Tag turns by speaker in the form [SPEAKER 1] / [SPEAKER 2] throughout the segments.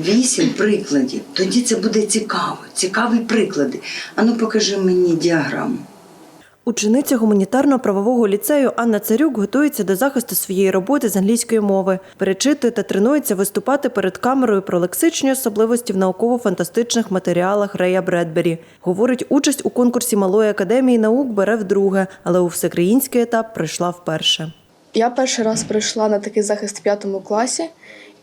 [SPEAKER 1] вісім прикладів. Тоді це буде цікаво. Цікаві приклади. Ану, покажи мені діаграму.
[SPEAKER 2] Учениця гуманітарно-правового ліцею Анна Царюк готується до захисту своєї роботи з англійської мови, перечитує та тренується виступати перед камерою про лексичні особливості в науково-фантастичних матеріалах Рея Бредбері. Говорить, участь у конкурсі Малої академії наук бере вдруге, але у всеукраїнський етап прийшла вперше.
[SPEAKER 3] Я перший раз прийшла на такий захист в п'ятому класі,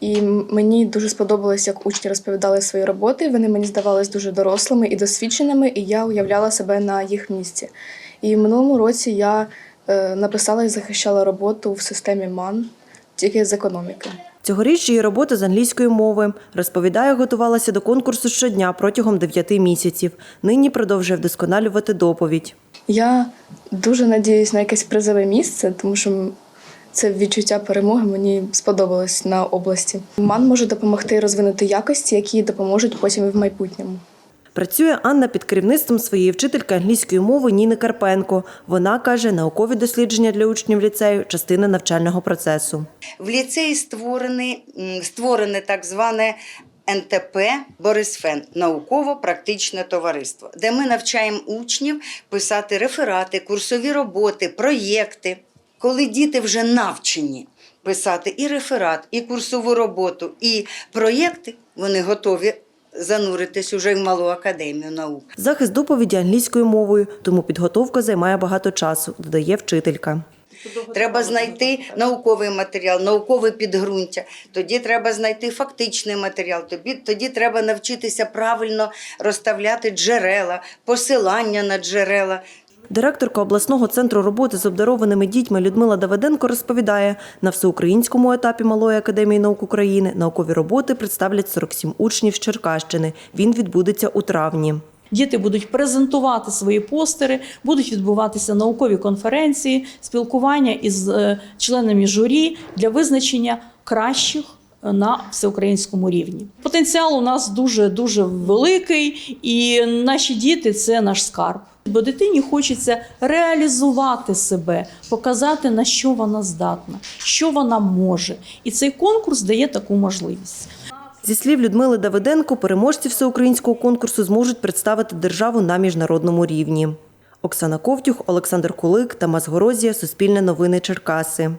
[SPEAKER 3] і мені дуже сподобалось, як учні розповідали свої роботи. Вони мені здавались дуже дорослими і досвідченими, і я уявляла себе на їх місці. І в минулому році я е, написала і захищала роботу в системі МАН тільки з економіки.
[SPEAKER 2] Цьогоріч її робота з англійської мови. Розповідає, готувалася до конкурсу щодня протягом дев'яти місяців. Нині продовжує вдосконалювати доповідь.
[SPEAKER 3] Я дуже надіюсь на якесь призове місце, тому що це відчуття перемоги мені сподобалось на області. МАН може допомогти розвинути якості, які допоможуть потім і в майбутньому.
[SPEAKER 2] Працює Анна під керівництвом своєї вчительки англійської мови Ніни Карпенко. Вона каже, наукові дослідження для учнів ліцею частина навчального процесу.
[SPEAKER 1] В ліцеї створене, створене так зване НТП Борисфен науково-практичне товариство, де ми навчаємо учнів писати реферати, курсові роботи, проєкти. Коли діти вже навчені писати і реферат, і курсову роботу, і проєкти, вони готові зануритись уже в малу академію наук.
[SPEAKER 2] Захист доповіді англійською мовою, тому підготовка займає багато часу, додає вчителька.
[SPEAKER 1] Треба знайти науковий матеріал, наукове підґрунтя. Тоді треба знайти фактичний матеріал. Тобі тоді треба навчитися правильно розставляти джерела, посилання на джерела.
[SPEAKER 2] Директорка обласного центру роботи з обдарованими дітьми Людмила Давиденко розповідає, на всеукраїнському етапі Малої академії наук України наукові роботи представлять 47 учнів з Черкащини. Він відбудеться у травні.
[SPEAKER 4] Діти будуть презентувати свої постери, будуть відбуватися наукові конференції, спілкування із е, членами журі для визначення кращих е, на всеукраїнському рівні. Потенціал у нас дуже дуже великий, і наші діти це наш скарб. Бо дитині хочеться реалізувати себе, показати на що вона здатна, що вона може. І цей конкурс дає таку можливість.
[SPEAKER 2] Зі слів Людмили Давиденко, переможці всеукраїнського конкурсу зможуть представити державу на міжнародному рівні. Оксана Ковтюх, Олександр Кулик, Тамас Горозія, Суспільне новини Черкаси.